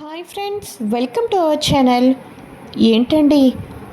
Hi friends welcome to our channel ఏంటండి?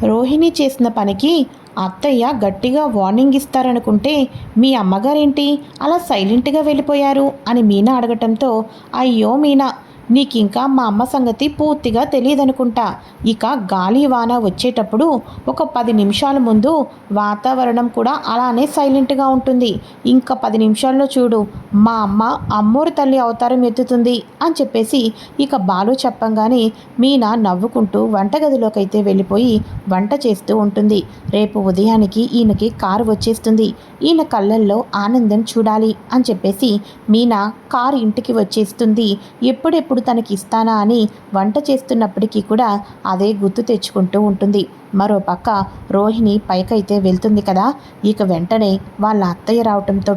రోహిణి చేసిన పనికి అత్తయ్య గట్టిగా వార్నింగ్ ఇస్తారనుకుంటే మీ అమ్మగారేంటి? అలా సైలెంట్గా వెళ్ళిపోయారు అని మీనా అడగటంతో అయ్యో మీనా నీకింకా మా అమ్మ సంగతి పూర్తిగా తెలియదనుకుంటా. ఇక గాలి వాన వచ్చేటప్పుడు ఒక పది నిమిషాల ముందు వాతావరణం కూడా అలానే సైలెంట్గా ఉంటుంది. ఇంకా పది నిమిషాల్లో చూడు మా అమ్మ అమ్మోరు తల్లి అవతారం ఎత్తుతుంది అని చెప్పేసి ఇక బాలు చెప్పంగానే మీనా నవ్వుకుంటూ వంటగదిలోకైతే అయితే వెళ్ళిపోయి వంట చేస్తూ ఉంటుంది. రేపు ఉదయానికి ఈయనకి కారు వచ్చేస్తుంది. ఈయన కళ్ళల్లో ఆనందం చూడాలి అని చెప్పేసి మీనా కారు ఇంటికి వచ్చేస్తుంది. ఎప్పుడెప్పుడు తనకి ఇస్తానా అని వంట చేస్తున్నప్పటికీ కూడా అదే గుర్తు తెచ్చుకుంటూ ఉంటుంది. మరో పక్క రోహిణి పైకైతే వెళ్తుంది కదా. ఇక వెంటనే వాళ్ళ అత్తయ్య రావటంతో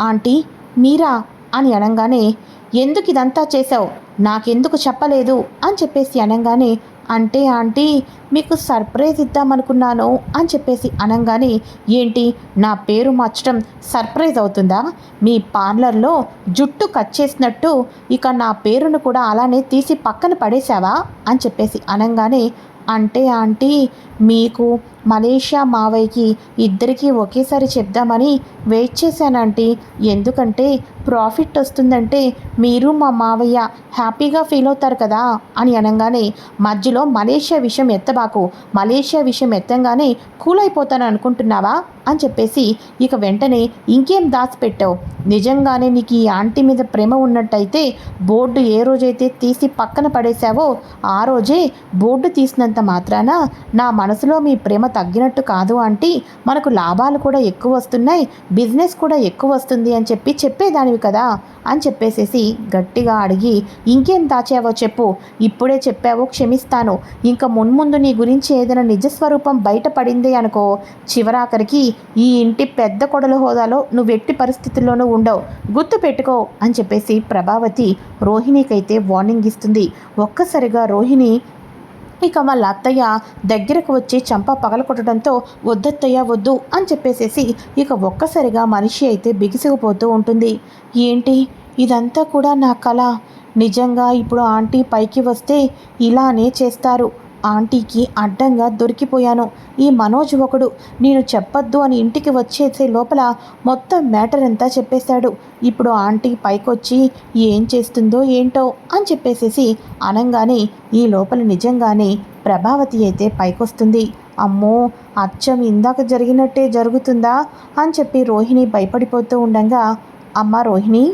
ఆంటీ మీరా? అని అనగానే ఎందుకు ఇదంతా చేశావు? నాకెందుకు చెప్పలేదు? అని చెప్పేసి అనగానే అంటే ఆంటీ మీకు సర్ప్రైజ్ ఇద్దామనుకున్నాను అని చెప్పేసి అనగానే ఏంటి నా పేరు మార్చడం సర్ప్రైజ్ అవుతుందా? మీ పార్లర్లో జుట్టు కట్ చేసినట్టు ఇక నా పేరును కూడా అలానే తీసి పక్కన పడేశావా? అని చెప్పేసి అనగానే అంటే ఆంటీ మీకు మలేషియా మావయ్యకి ఇద్దరికీ ఒకేసారి చెప్దామని వెయిట్ చేశాను ఆంటీ. ఎందుకంటే ప్రాఫిట్ వస్తుందంటే మీరు మా మావయ్య హ్యాపీగా ఫీల్ అవుతారు కదా అని అనగానే మధ్యలో మలేషియా విషయం ఎత్తబాకు మలేషియా విషయం ఎత్తంగానే కూల్ అయిపోతాను అనుకుంటున్నావా అని చెప్పేసి ఇక వెంటనే ఇంకేం దాచిపెట్టావు? నిజంగానే నీకు ఈ ఆంటీ మీద ప్రేమ ఉన్నట్టయితే బోర్డు ఏ రోజైతే తీసి పక్కన పడేశావో ఆ రోజే బోర్డు తీసినంత మాత్రాన నా మనసులో మీ ప్రేమ తగ్గినట్టు కాదు ఆంటీ. మనకు లాభాలు కూడా ఎక్కువ వస్తున్నాయి బిజినెస్ కూడా ఎక్కువ వస్తుంది అని చెప్పి చెప్పేదానివి కదా అని చెప్పేసేసి గట్టిగా అడిగి ఇంకేం దాచావో చెప్పు ఇప్పుడే చెప్పావో క్షమిస్తాను. ఇంకా మున్ముందు నీ గురించి ఏదైనా నిజస్వరూపం బయటపడింది అనుకో. చివరాఖరికి ఈ ఇంటి పెద్ద కొడల హోదాలో నువ్వు ఎట్టి పరిస్థితుల్లోనూ ఉండవు. గుర్తు పెట్టుకో అని చెప్పేసి ప్రభావతి రోహిణికైతే వార్నింగ్ ఇస్తుంది. ఒక్కసారిగా రోహిణి ఇక వాళ్ళ అత్తయ్య దగ్గరకు వచ్చి చంప పగలకొట్టడంతో వద్దత్తయ్య వద్దు అని చెప్పేసేసి ఇక ఒక్కసారిగా మనిషి అయితే బిగిసిగిపోతూ ఉంటుంది. ఏంటి? ఇదంతా కూడా నా కళ నిజంగా ఇప్పుడు ఆంటీ పైకి వస్తే ఇలానే చేస్తారు. ఆంటీకి అడ్డంగా దొరికిపోయాను. ఈ మనోజ్ ఒకడు నేను చెప్పొద్దు అని ఇంటికి వచ్చేసే లోపల మొత్తం మ్యాటర్ అంతా చెప్పేశాడు. ఇప్పుడు ఆంటీ పైకొచ్చి ఏం చేస్తుందో ఏంటో అని చెప్పేసేసి అనంగానే ఈ లోపల నిజంగానే ప్రభావతి అయితే పైకొస్తుంది. అమ్మో అచ్చం ఇందాక జరిగినట్టే జరుగుతుందా అని చెప్పి రోహిణి భయపడిపోతూ ఉండగా అమ్మ రోహిణి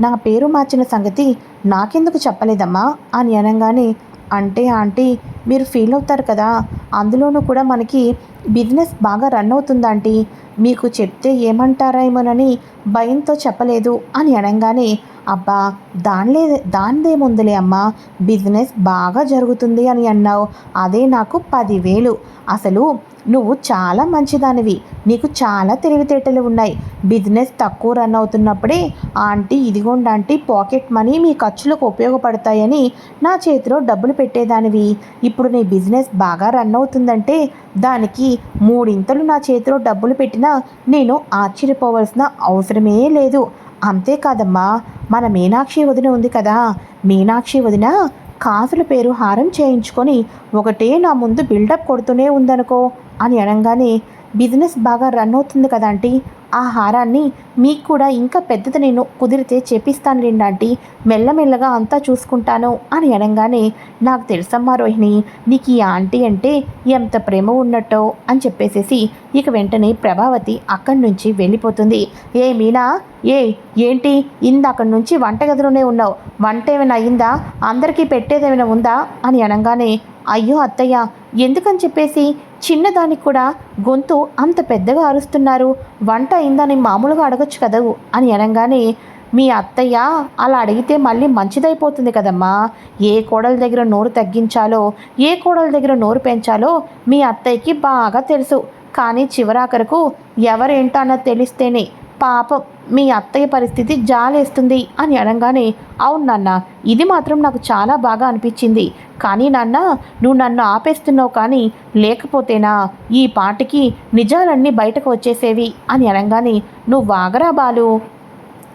నా పేరు మార్చిన సంగతి నాకెందుకు చెప్పలేదమ్మా? అని అనగానే అంటే ఆంటీ మీరు ఫీల్ అవుతారు కదా అందులోనూ కూడా మనకి బిజినెస్ బాగా రన్ అవుతుంది ఆంటీ. మీకు చెప్తే ఏమంటారేమోనని భయంతో చెప్పలేదు అని అనగానే అబ్బా దానిలే దానిదేముందిలే అమ్మా బిజినెస్ బాగా జరుగుతుంది అని అన్నావు. అదే నాకు పదివేలు. అసలు నువ్వు చాలా మంచిదానివి. నీకు చాలా తెలివితేటలు ఉన్నాయి. బిజినెస్ తక్కువ రన్ అవుతున్నప్పుడే ఆంటీ ఇదిగోండి ఆంటీ పాకెట్ మనీ మీ ఖర్చులకు ఉపయోగపడతాయని నా చేతిలో డబ్బులు పెట్టేదానివి. ఇప్పుడు నీ బిజినెస్ బాగా రన్ అవుతుందంటే దానికి మూడింతలు నా చేతిలో డబ్బులు పెట్టినా నేను ఆశ్చర్యపోవలసిన అవసరమే లేదు. అంతేకాదమ్మా మన మీనాక్షి వదిన ఉంది కదా. మీనాక్షి వదిన కాసుల పేరు హారం చేయించుకొని ఒకటే నా ముందు బిల్డప్ కొడుతూనే ఉందనుకో. అని అనగానే బిజినెస్ బాగా రన్ అవుతుంది కదా ఆంటీ. ఆ హారాన్ని మీకు కూడా ఇంకా పెద్దది నేను కుదిరితే చేపిస్తాను లేండి ఆంటీ. మెల్లమెల్లగా అంతా చూసుకుంటాను అని అనగానే నాకు తెలుసమ్మా రోహిణి నీకు ఈ ఆంటీ అంటే ఎంత ప్రేమ ఉన్నట్టో అని చెప్పేసేసి ఇక వెంటనే ప్రభావతి అక్కడి నుంచి వెళ్ళిపోతుంది. ఏ మీనా ఏ ఏంటి? ఇందాక నుంచి వంటగదిలోనే ఉన్నావు. వంట ఏమైనా అయిందా? అందరికీ పెట్టేదేమైనా ఉందా? అని అనగానే అయ్యో అత్తయ్య ఎందుకని చెప్పేసి? చిన్నదానికి కూడా గొంతు అంత పెద్దగా అరుస్తున్నారు. వంట అయిందని మామూలుగా అడగచ్చు కదవు అని అనగానే మీ అత్తయ్య అలా అడిగితే మళ్ళీ మంచిదైపోతుంది కదమ్మా. ఏ కోడల దగ్గర నోరు తగ్గించాలో ఏ కోడల దగ్గర నోరు పెంచాలో మీ అత్తయ్యకి బాగా తెలుసు. కానీ చివరాఖరకు ఎవరేంటో అన్నది తెలిస్తేనే పాపం మీ అత్తయ్య పరిస్థితి జాలేస్తుంది అని అనగానే అవును నాన్న ఇది మాత్రం నాకు చాలా బాగా అనిపించింది. కానీ నాన్న నువ్వు నన్ను ఆపేస్తున్నావు కానీ లేకపోతేనా? ఈ పాటికి నిజాలన్నీ బయటకు వచ్చేసేవి అని అనగానే నువ్వు వాగరా బాలు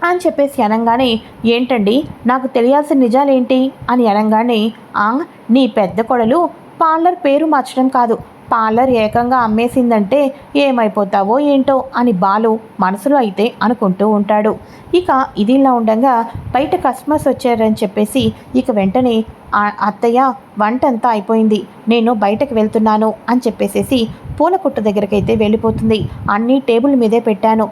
అని చెప్పేసి అనగానే ఏంటండి? నాకు తెలియాల్సిన నిజాలేంటి? అని అనగానే ఆ నీ పెద్ద కొడలు పార్లర్ పేరు మార్చడం కాదు. పార్లర్ ఏకంగా అమ్మేసిందంటే ఏమైపోతావో ఏంటో అని బాలు మనసులో అయితే అనుకుంటూ ఉంటాడు. ఇక ఇదిలా ఉండగా బయట కస్టమర్స్ వచ్చారని చెప్పేసి ఇక వెంటనే అత్తయ్య వంట అంతా అయిపోయింది. నేను బయటకు వెళ్తున్నాను అని చెప్పేసేసి పూల కొట్టు దగ్గరకైతే వెళ్ళిపోతుంది. అన్నీ టేబుల్ మీదే పెట్టాను.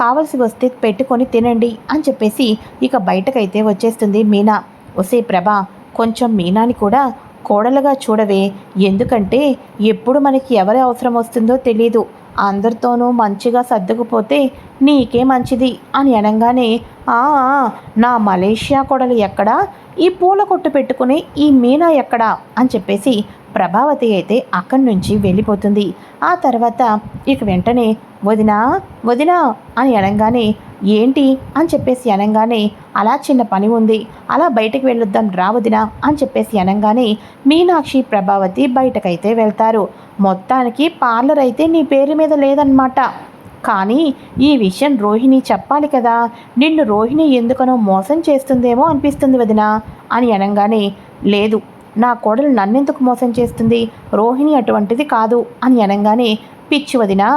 కావలసి వస్తే పెట్టుకొని తినండి అని చెప్పేసి ఇక బయటకైతే వచ్చేస్తుంది మీనా. ఒసే ప్రభా కొంచెం మీనాని కూడా కోడలుగా చూడవే. ఎందుకంటే ఎప్పుడు మనకి ఎవరి అవసరం వస్తుందో తెలీదు. అందరితోనూ మంచిగా సర్దుకుపోతే నీకే మంచిది అని అనగానే "ఆ, ఆ, నా మలేషియా కొడలు ఎక్కడా? ఈ పూల కొట్టు పెట్టుకుని ఈ మీనా ఎక్కడా? అని చెప్పేసి ప్రభావతి అయితే అక్కడి నుంచి వెళ్ళిపోతుంది. ఆ తర్వాత ఇక వెంటనే వదినా వదినా అని అనగానే ఏంటి అని చెప్పేసి అనగానే అలా చిన్న పని ఉంది. అలా బయటకు వెళ్ళొద్దాం రా వదినా అని చెప్పేసి అనగానే మీనాక్షి ప్రభావతి బయటకైతే వెళ్తారు. మొత్తానికి పార్లర్ అయితే నీ పేరు మీద లేదన్నమాట కానీ ఈ విషయం రోహిణి చెప్పాలి కదా. నిన్ను రోహిణి ఎందుకనో మోసం చేస్తుందేమో అనిపిస్తుంది వదినా అని అనగానే లేదు. నా కోడలు నన్నెందుకు మోసం చేస్తుంది? రోహిణి అటువంటిది కాదు అని అనగానే పిచ్చి వదినా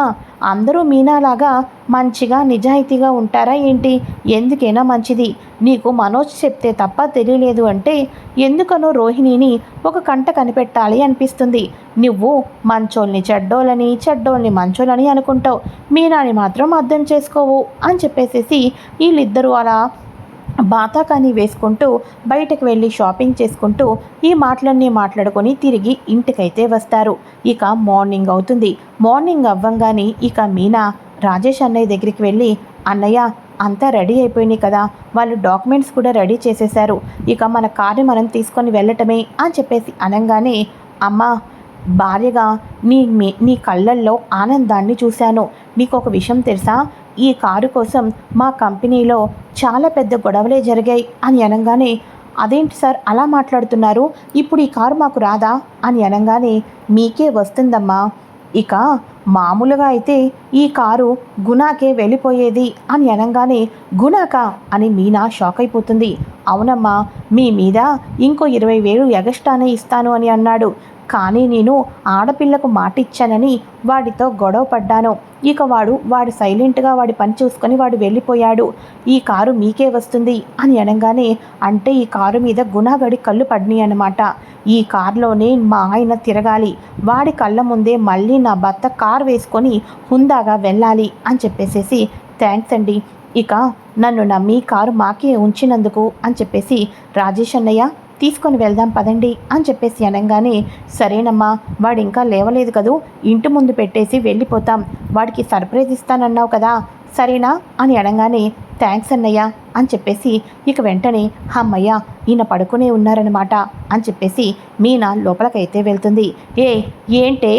అందరూ మీనాలాగా మంచిగా నిజాయితీగా ఉంటారా ఏంటి? ఎందుకైనా మంచిది. నీకు మనోజ్ చెప్తే తప్ప తెలియలేదు అంటే ఎందుకనో రోహిణిని ఒక కంట కనిపెట్టాలి అనిపిస్తుంది. నువ్వు మంచోల్ని చెడ్డోళ్ళని చెడ్డోల్ని మంచోళ్ళని అనుకుంటావు. మీనాని మాత్రం అర్థం చేసుకోవు అని చెప్పేసేసి వీళ్ళిద్దరూ అలా బాతాకాని వేసుకుంటూ బయటకు వెళ్ళి షాపింగ్ చేసుకుంటూ ఈ మాటలన్నీ మాట్లాడుకొని తిరిగి ఇంటికైతే వస్తారు. ఇక మార్నింగ్ అవుతుంది. మార్నింగ్ అవ్వంగానే ఇక మీనా రాజేష్ అన్నయ్య దగ్గరికి వెళ్ళి అన్నయ్య అంతా రెడీ అయిపోయినాయి కదా వాళ్ళు డాక్యుమెంట్స్ కూడా రెడీ చేసేశారు. ఇక మన కార్ని మనం తీసుకొని వెళ్ళటమే అని చెప్పేసి అనగానే అమ్మా భార్యగా నీ మీ- నీ కళ్ళల్లో ఆనందాన్ని చూశాను. నీకు ఒక విషయం తెలుసా? ఈ కారు కోసం మా కంపెనీలో చాలా పెద్ద గొడవలే జరిగాయి అని అనగానే అదేంటి సార్ అలా మాట్లాడుతున్నారు? ఇప్పుడు ఈ కారు మాకు రాదా? అని అనగానే మీకే వస్తుందమ్మా. ఇక మామూలుగా అయితే ఈ కారు గుణాకే వెళ్ళిపోయేది అని అనగానే గుణాక? అని మీనా షాక్ అయిపోతుంది. అవునమ్మా మీ మీద ఇంకో ఇరవై వేలు ఎగస్ట్రానే ఇస్తాను అని అన్నాడు. కానీ నేను ఆడపిల్లకు మాటిచ్చానని వాడితో గొడవ పడ్డాను. ఇక వాడు వాడు సైలెంట్గా వాడి పని చూసుకొని వాడు వెళ్ళిపోయాడు. ఈ కారు మీకే వస్తుంది అని అనగానే అంటే ఈ కారు మీద గుణాగడి కళ్ళు పడినాయి అన్నమాట. ఈ కారులోనే మా ఆయన తిరగాలి. వాడి కళ్ళ ముందే మళ్ళీ నా భర్త కారు వేసుకొని హుందాగా వెళ్ళాలి అని చెప్పేసేసి థ్యాంక్స్ అండి. ఇక నన్ను నమ్మి కారు మాకే ఉంచినందుకు అని చెప్పేసి రాజేష్ అన్నయ్య తీసుకొని వెళ్దాం పదండి అని చెప్పేసి అనగానే సరేనమ్మా వాడు ఇంకా లేవలేదు కదూ ఇంటి ముందు పెట్టేసి వెళ్ళిపోతాం. వాడికి సర్ప్రైజ్ ఇస్తానన్నావు కదా సరేనా అని అనగానే థ్యాంక్స్ అన్నయ్య అని చెప్పేసి ఇక వెంటనే అమ్మయ్య ఈయన పడుకునే ఉన్నారనమాట అని చెప్పేసి మీనా లోపలికైతే వెళ్తుంది. ఏ ఏంటే?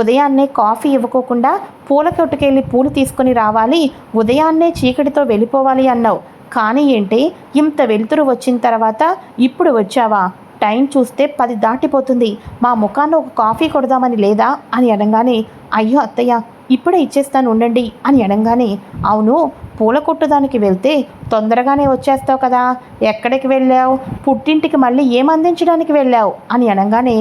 ఉదయాన్నే కాఫీ ఇవ్వకోకుండా పూల కొట్టుకెళ్ళి పూలు తీసుకొని రావాలి ఉదయాన్నే చీకటితో వెళ్ళిపోవాలి అన్నావు. కానీ ఏంటి? ఇంత వెలుతురు వచ్చిన తర్వాత ఇప్పుడు వచ్చావా? టైం చూస్తే పది దాటిపోతుంది. మా ముఖాన్ని ఒక కాఫీ కొడదామని లేదా? అని అనగానే అయ్యో అత్తయ్య ఇప్పుడే ఇచ్చేస్తాను ఉండండి అని అనగానే అవును పూల కొట్టుదానికి వెళ్తే తొందరగానే వచ్చేస్తావు కదా. ఎక్కడికి వెళ్ళావు? పుట్టింటికి మళ్ళీ ఏం అందించడానికి వెళ్ళావు? అని అనగానే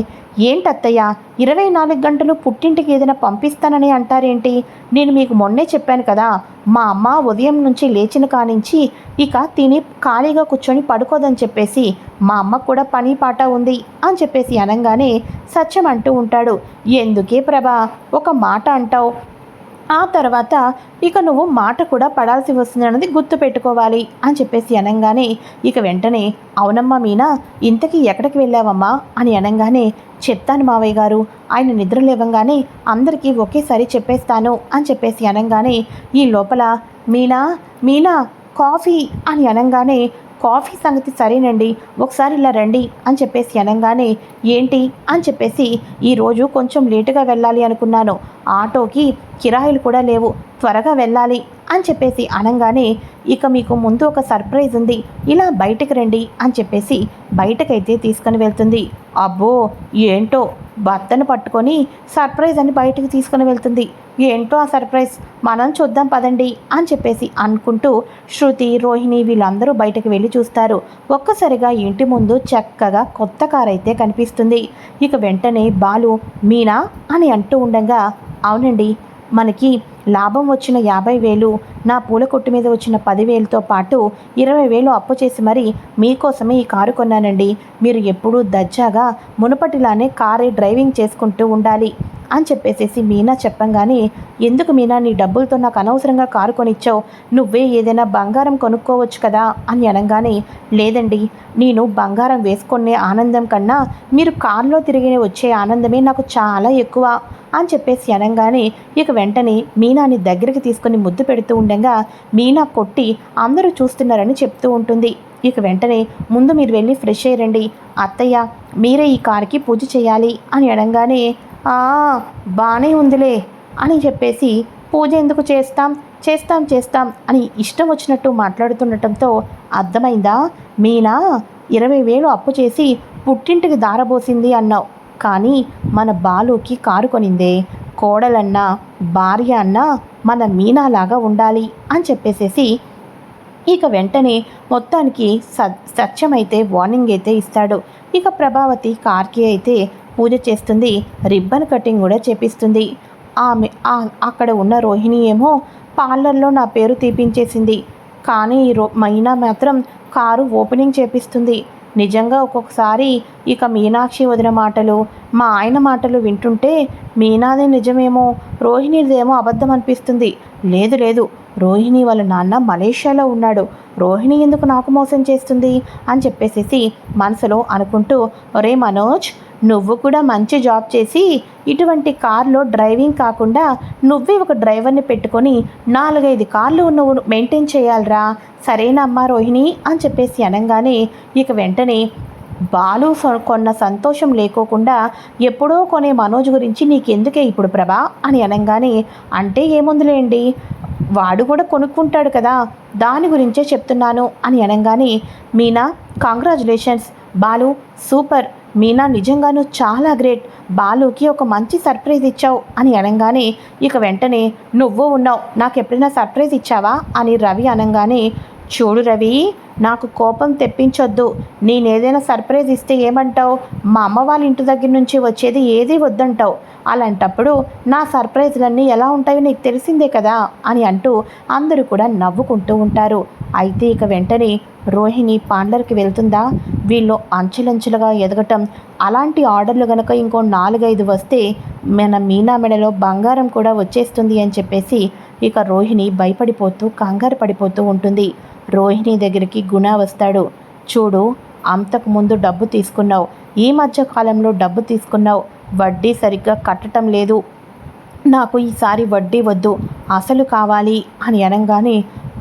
ఏంటత్తయ్య ఇరవై నాలుగు గంటలు పుట్టింటికి ఏదైనా పంపిస్తానని అంటారేంటి? నేను మీకు మొన్నే చెప్పాను కదా మా అమ్మ ఉదయం నుంచి లేచిన కానించి ఇక తిని ఖాళీగా కూర్చొని పడుకోదని చెప్పేసి మా అమ్మ కూడా పని పాట ఉంది అని చెప్పేసి అనగానే సత్యం అంటూ ఉంటాడు. ఎందుకే ప్రభా ఒక మాట అంటావు? ఆ తర్వాత ఇక నువ్వు మాట కూడా పడాల్సి వస్తుంది అన్నది గుర్తు పెట్టుకోవాలి అని చెప్పేసి అనగానే ఇక వెంటనే అవునమ్మా మీనా ఇంతకీ ఎక్కడికి వెళ్ళావమ్మా? అని అనగానే చెప్తాను మావయ్య గారు ఆయన నిద్ర లేవంగానే అందరికీ ఒకేసారి చెప్పేస్తాను అని చెప్పేసి అనగానే ఈ లోపల మీనా మీనా కాఫీ అని అనగానే కాఫీ సంగతి సరేనండి ఒకసారి ఇలా రండి అని చెప్పేసి అనగానే ఏంటి? అని చెప్పేసి ఈరోజు కొంచెం లేటుగా వెళ్ళాలి అనుకున్నాను. ఆటోకి కిరాయిలు కూడా లేవు త్వరగా వెళ్ళాలి అని చెప్పేసి అనగానే ఇక మీకు ముందు ఒక సర్ప్రైజ్ ఉంది ఇలా బయటకు రండి అని చెప్పేసి బయటకైతే తీసుకుని వెళ్తుంది. అబ్బో ఏంటో? భర్తను పట్టుకొని సర్ప్రైజ్ అని బయటికి తీసుకుని వెళ్తుంది. ఏంటో ఆ సర్ప్రైజ్? మనం చూద్దాం పదండి అని చెప్పేసి అనుకుంటూ శృతి రోహిణి వీళ్ళందరూ బయటకు వెళ్ళి చూస్తారు. ఒక్కసారిగా ఇంటి ముందు చక్కగా కొత్త కార్ అయితే కనిపిస్తుంది. ఇక వెంటనే బాలు మీనా? అని అంటూ ఉండగా అవునండి మనకి లాభం వచ్చిన యాభై వేలు నా పూల కొట్టు మీద వచ్చిన పదివేలతో పాటు ఇరవై వేలు అప్పు చేసి మరి మీకోసమే ఈ కారు కొన్నానండి. మీరు ఎప్పుడూ దర్జాగా మునుపటిలానే కారే డ్రైవింగ్ చేసుకుంటూ ఉండాలి. అని చెప్పేసేసి మీనా చెప్పంగానే ఎందుకు మీనా నీ డబ్బులతో నాకు అనవసరంగా కారు కొనిచ్చావు? నువ్వే ఏదైనా బంగారం కొనుక్కోవచ్చు కదా? అని అనగానే లేదండి నేను బంగారం వేసుకునే ఆనందం కన్నా మీరు కారులో తిరిగి వచ్చే ఆనందమే నాకు చాలా ఎక్కువ అని చెప్పేసి అనగానే ఇక వెంటనే మీనాని దగ్గరికి తీసుకొని ముద్దు పెడుతూ ఉండగా మీనా కొట్టి అందరూ చూస్తున్నారని చెప్తూ ఉంటుంది. ఇక వెంటనే ముందు మీరు వెళ్ళి ఫ్రెష్ అయ్యండి అత్తయ్య మీరే ఈ కారుకి పూజ చేయాలి అని అనగానే బాగానే ఉందిలే అని చెప్పేసి పూజ ఎందుకు చేస్తాం చేస్తాం చేస్తాం అని ఇష్టం వచ్చినట్టు మాట్లాడుతుండటంతో అర్థమైందా? మీనా ఇరవై వేలు అప్పు చేసి పుట్టింటికి దారబోసింది అన్నావు. కానీ మన బాలుకి కారు కొనిందే. కోడలన్నా భార్య అన్నా మన మీనాలాగా ఉండాలి అని చెప్పేసేసి ఇక వెంటనే మొత్తానికి స సత్యమైతే వార్నింగ్ అయితే ఇస్తాడు. ఇక ప్రభావతి కార్కి అయితే పూజ చేస్తుంది రిబ్బన్ కటింగ్ కూడా చేపిస్తుంది. ఆమె అక్కడ ఉన్న రోహిణి ఏమో పార్లర్లో నా పేరు తీపించేసింది. కానీ ఈ రో మైనా మాత్రం కారు ఓపెనింగ్ చేపిస్తుంది. నిజంగా ఒక్కొక్కసారి ఇక మీనాక్షి వదిన మాటలు మా ఆయన మాటలు వింటుంటే మీనాది నిజమేమో రోహిణిదేమో అబద్ధం అనిపిస్తుంది. లేదు లేదు రోహిణి వాళ్ళ నాన్న మలేషియాలో ఉన్నాడు. రోహిణి ఎందుకు నాకు మోసం చేస్తుంది అని చెప్పేసేసి మనసులో అనుకుంటూ ఒరే మనోజ్ నువ్వు కూడా మంచి జాబ్ చేసి ఇటువంటి కార్లో డ్రైవింగ్ కాకుండా నువ్వే ఒక డ్రైవర్ని పెట్టుకొని నాలుగైదు కార్లు నువ్వు మెయింటైన్ చేయాలిరా. సరేనమ్మా రోహిణి అని చెప్పేసి అనగానే ఇక వెంటనే బాలు కొన్న సంతోషం లేకోకుండా ఎప్పుడో కొనే మనోజ్ గురించి నీకెందుకే ఇప్పుడు ప్రభా అని అనగానే అంటే ఏముందిలేండి? వాడు కూడా కొనుక్కుంటాడు కదా దాని గురించే చెప్తున్నాను అని అనగానే మీనా కాంగ్రాచులేషన్స్ బాలు సూపర్ మీనా నిజంగాను చాలా గ్రేట్. బాలుకి ఒక మంచి సర్ప్రైజ్ ఇచ్చావు అని అనగానే ఇక వెంటనే నువ్వు ఉన్నావు నాకు ఎప్పుడైనా సర్ప్రైజ్ ఇచ్చావా? అని రవి అనగానే చూడు రవి నాకు కోపం తెప్పించొద్దు. నేనేదైనా సర్ప్రైజ్ ఇస్తే ఏమంటావు? మా అమ్మ వాళ్ళ ఇంటి దగ్గర నుంచి వచ్చేది ఏది వద్దంటావు? అలాంటప్పుడు నా సర్ప్రైజ్లన్నీ ఎలా ఉంటాయో నీకు తెలిసిందే కదా? అని అంటూ అందరూ కూడా నవ్వుకుంటూ ఉంటారు. అయితే ఇక వెంటనే రోహిణి పాండర్కి వెళ్తుందా? వీళ్ళు అంచెలంచెలుగా ఎదగటం. అలాంటి ఆర్డర్లు గనక ఇంకో నాలుగైదు వస్తే మన మీనా మెడలో బంగారం కూడా వచ్చేస్తుంది అని చెప్పేసి ఇక రోహిణి భయపడిపోతూ కంగారు పడిపోతూ ఉంటుంది. రోహిణి దగ్గరికి గుణ వస్తాడు. చూడు అంతకు ముందు డబ్బు తీసుకున్నావు. ఈ మధ్య కాలంలో డబ్బు తీసుకున్నావు. వడ్డీ సరిగ్గా కట్టడం లేదు. నాకు ఈసారి వడ్డీ వద్దు. అసలు కావాలి అని అనగానే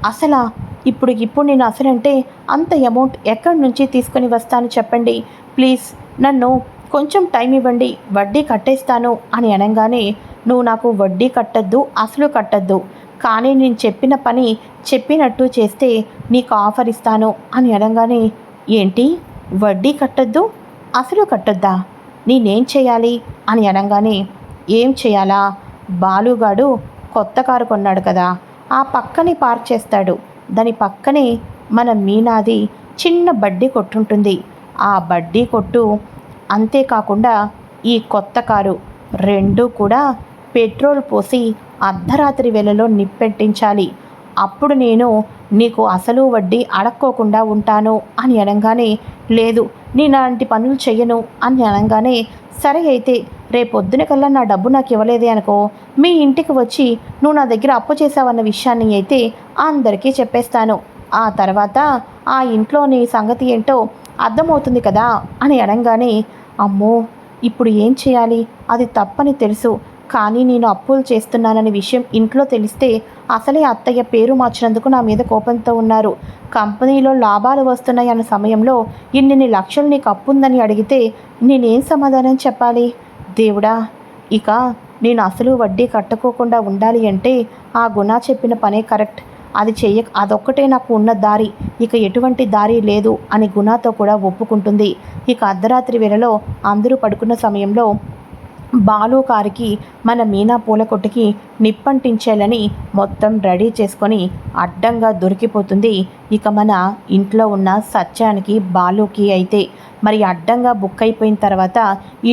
అసలా? ఇప్పుడు ఇప్పుడు నేను అసలంటే అంత అమౌంట్ ఎక్కడి నుంచి తీసుకొని వస్తాను చెప్పండి. ప్లీజ్ నన్ను కొంచెం టైం ఇవ్వండి. వడ్డీ కట్టేస్తాను అని అనగానే నువ్వు నాకు వడ్డీ కట్టద్దు అసలు కట్టద్దు. కానీ నేను చెప్పిన పని చెప్పినట్టు చేస్తే నీకు ఆఫర్ ఇస్తాను అని అనగానే ఏంటి? వడ్డీ కట్టద్దు అసలు కట్టొద్దా? నేనేం చేయాలి? అని అనగానే ఏం చేయాలా? బాలుగాడు కొత్త కారు కొన్నాడు కదా ఆ పక్కనే పార్క్ చేస్తాడు. దాని పక్కనే మన మీనాది చిన్న బడ్డీ కొట్టుంటుంది. ఆ బడ్డీ కొట్టు అంతేకాకుండా ఈ కొత్త కారు రెండు కూడా పెట్రోల్ పోసి అర్ధరాత్రి వేళలో నిప్పెట్టించాలి. అప్పుడు నేను నీకు అసలు వడ్డీ అడక్కోకుండా ఉంటాను అని అనగానే లేదు నేను అలాంటి పనులు చెయ్యను అని అనగానే సరే అయితే రేపొద్దున కల్లా నా డబ్బు నాకు ఇవ్వలేదే అనుకో మీ ఇంటికి వచ్చి నువ్వు నా దగ్గర అప్పు చేసావన్న విషయాన్ని అయితే అందరికీ చెప్పేస్తాను. ఆ తర్వాత ఆ ఇంట్లో నీ సంగతి ఏంటో అర్థమవుతుంది కదా అని అనగానే అమ్మో ఇప్పుడు ఏం చేయాలి? అది తప్పని తెలుసు. కానీ నేను అప్పులు చేస్తున్నాననే విషయం ఇంట్లో తెలిస్తే అసలే అత్తయ్య పేరు మార్చినందుకు నా మీద కోపంతో ఉన్నారు. కంపెనీలో లాభాలు వస్తున్నాయి అన్న సమయంలో ఇన్నిన్ని లక్షలు నీకు అప్పు ఉందని అడిగితే నేనేం సమాధానం చెప్పాలి? దేవుడా ఇక నేను అసలు వడ్డీ కట్టుకోకుండా ఉండాలి అంటే ఆ గుణ చెప్పిన పనే కరెక్ట్. అది చెయ్య అదొక్కటే నాకు ఉన్న దారి. ఇక ఎటువంటి దారి లేదు అని గుణాతో కూడా ఒప్పుకుంటుంది. ఇక అర్ధరాత్రి వేళలో అందరూ పడుకున్న సమయంలో బాలు కారుకి మన మీనా పూల కొట్టుకి నిప్పంటించేయాలని మొత్తం రెడీ చేసుకొని అడ్డంగా దొరికిపోతుంది. ఇక మన ఇంట్లో ఉన్న సత్యానికి బాలుకి అయితే మరి అడ్డంగా బుక్ అయిపోయిన తర్వాత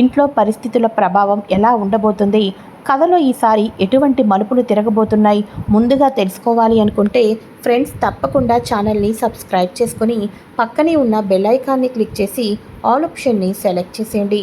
ఇంట్లో పరిస్థితుల ప్రభావం ఎలా ఉండబోతుంది? కథలో ఈసారి ఎటువంటి మలుపులు తిరగబోతున్నాయి? ముందుగా తెలుసుకోవాలి అనుకుంటే ఫ్రెండ్స్ తప్పకుండా ఛానల్ని సబ్స్క్రైబ్ చేసుకొని పక్కనే ఉన్న బెల్ ఐకాన్ని క్లిక్ చేసి ఆల్ ఆప్షన్ని సెలెక్ట్ చేసేయండి.